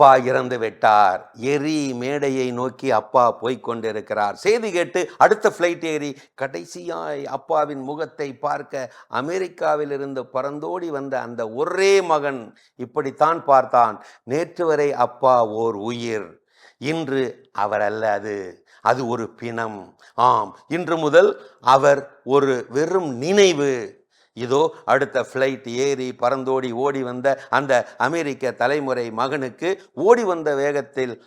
அப்பா இறந்து விட்டார். எரி மேடையை நோக்கி அப்பா போய்கொண்டிருக்கிறார் செய்தி கேட்டு அடுத்த ஃப்ளைட் ஏறி கடைசியாய் அப்பாவின் முகத்தை பார்க்க அமெரிக்காவிலிருந்து பறந்தோடி வந்த அந்த ஒரே மகன் இப்படித்தான் பார்த்தான். நேற்று வரை அப்பா ஓர் உயிர். இன்று அவர் அல்ல அது. அது ஒரு பிணம். ஆம் இன்று முதல் அவர் ஒரு வெறும் நினைவு. இதோ அடுத்த ஃப்ளைட் ஏறி பறந்தோடி ஓடி வந்த அந்த அமெரிக்க தலைமுறை மகனுக்கு ஓடி வந்த வேகத்தில்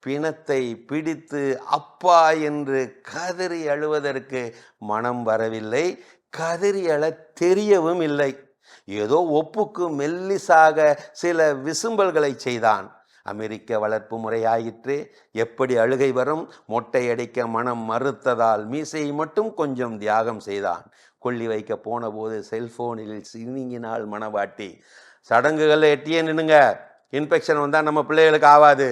பிணத்தை பிடித்து அப்பா என்று கதறி அழுவதற்கு மனம் வரவில்லை. கதறி அழ தெரியவும் இல்லை. ஏதோ ஒப்புக்கு மெல்லிசாக சில விசும்பல்களை செய்தான். அமெரிக்க வளர்ப்பு முறையாயிற்று. எப்படி அழுகை வரும்? மொட்டை அடிக்க மனம் மறுத்ததால் மீசையை மட்டும் கொஞ்சம் தியாகம் செய்தான். கொள்ளி வைக்க போன போது செல்போனில் சினிங்கினால் மனவாட்டி. சடங்குகள் எட்டியே நின்னுங்க. இன்ஃபெக்ஷன் வந்தால் நம்ம பிள்ளைகளுக்கு ஆவாது.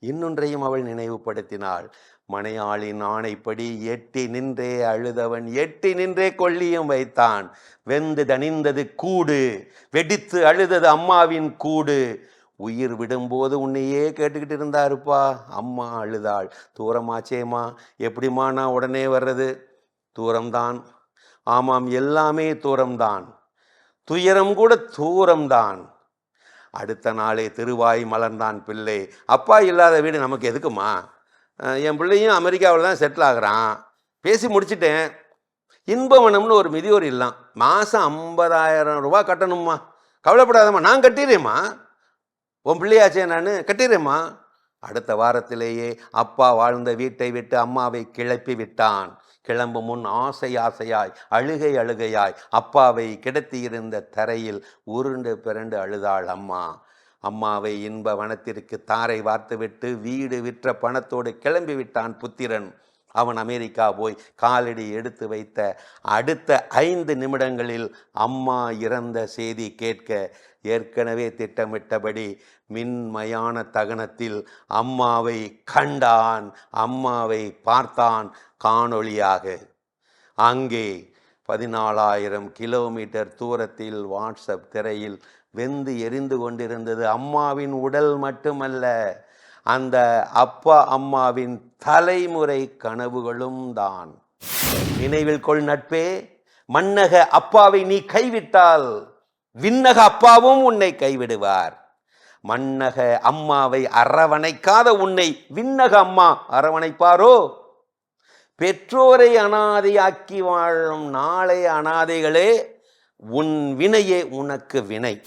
இன்னொன்றையும் அவள் நினைவுபடுத்தினாள். மனையாளின் ஆணைப்படி எட்டி நின்றே அழுதவன் எட்டி நின்றே கொல்லியும் வைத்தான். வெந்து தணிந்தது கூடு. வெடித்து அழுதது அம்மாவின் கூடு. உயிர் விடும்போது உன்னையே கேட்டுக்கிட்டு இருந்தாருப்பா. அம்மா அழுதாள். தூரமாச்சேம்மா எப்படிம்மா நான் உடனே வர்றது? தூரம்தான். ஆமாம் எல்லாமே தூரம்தான். துயரம் கூட தூரம்தான். அடுத்த நாளே திருவாய் மலர்ந்தான் பிள்ளை. அப்பா இல்லாத வீடு நமக்கு எதுக்குமா என் பிள்ளையும் அமெரிக்காவில் தான் செட்டில் ஆகுறான். பேசி முடிச்சிட்டேன். இன்பவனம்னு ஒரு மிதியோர் இல்லாம். மாதம் ஐம்பதாயிரம் ரூபா கட்டணுமா கவலைப்படாதம்மா நான் கட்டிடுறேம்மா. உன் பிள்ளையாச்சே நான் கட்டிடுறேம்மா. அடுத்த வாரத்திலேயே அப்பா வாழ்ந்த வீட்டை விட்டு அம்மாவை கிளப்பி விட்டான். கிளம்பும் முன் ஆசை ஆசையாய் அழுகை அழுகையாய் அப்பாவை கிடத்தியிருந்த தரையில் உருண்டு பிறண்டு அழுதாள் அம்மா. அம்மாவை இன்ப வனத்திற்கு தாரை வார்த்துவிட்டு வீடு விற்ற பணத்தோடு கிளம்பி விட்டான் புத்திரன். அவன் அமெரிக்கா போய் காலடி எடுத்து வைத்த அடுத்த ஐந்து நிமிடங்களில் அம்மா இறந்த செய்தி கேட்க ஏற்கனவே திட்டமிட்டபடி மின்மயான தகனத்தில் அம்மாவை கண்டான் அம்மாவை பார்த்தான் காணொளியாக. அங்கே பதினாலாயிரம் கிலோமீட்டர் தூரத்தில் வாட்ஸ்அப் திரையில் வெந்து எரிந்து கொண்டிருந்தது அம்மாவின் உடல் மட்டுமல்ல. அந்த அப்பா அம்மாவின் தலைமுறை கனவுகளும் தான். நினைவில் கொள் நட்பே மன்னக அப்பாவை நீ கைவிட்டால் விண்ணக அப்பாவும் உன்னை கைவிடுவார். மன்னக அம்மாவை அரவணைக்காத உன்னை விண்ணக அம்மா அரவணைப்பாரோ? பெற்றோரை அனாதையாக்கி வாழும் நாளை அனாதைகளே உன் வினையே உனக்கு வினை.